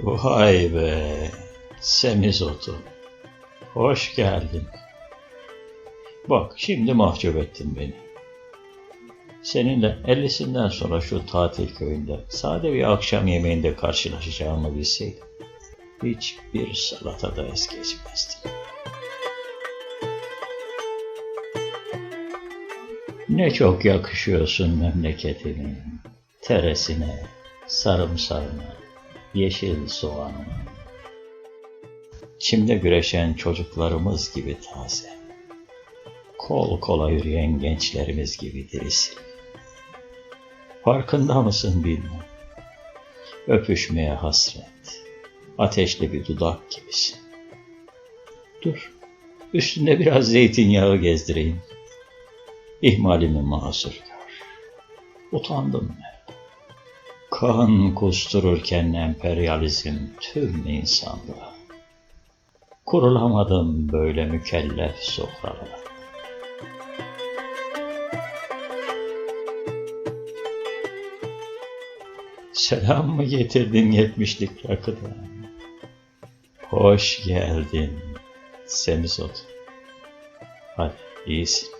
Vay be, semizotu. Hoş geldin. Bak şimdi mahcup ettin beni. Seninle ellisinden sonra şu tatil köyünde sade bir akşam yemeğinde karşılaşacağımı bilseydim. Hiçbir salata da es geçmezdim. Ne çok yakışıyorsun memleketimin, teresine, sarımsağına, yeşil soğanına. Çimde güreşen çocuklarımız gibi taze, kol kola yürüyen gençlerimiz gibi dirisin. Farkında mısın bilmem. Öpüşmeye hasret, ateşli bir dudak gibisin. Dur, üstünde biraz zeytinyağı gezdireyim. İhmalimi mazur gör. Utandım ben. Kan kustururken emperyalizm tüm insanlığa. Kurulamadım böyle mükellef sofralara. Selam mı getirdin yetmişlik rakıdan? Hoş geldin semizot. Hadi iyisin.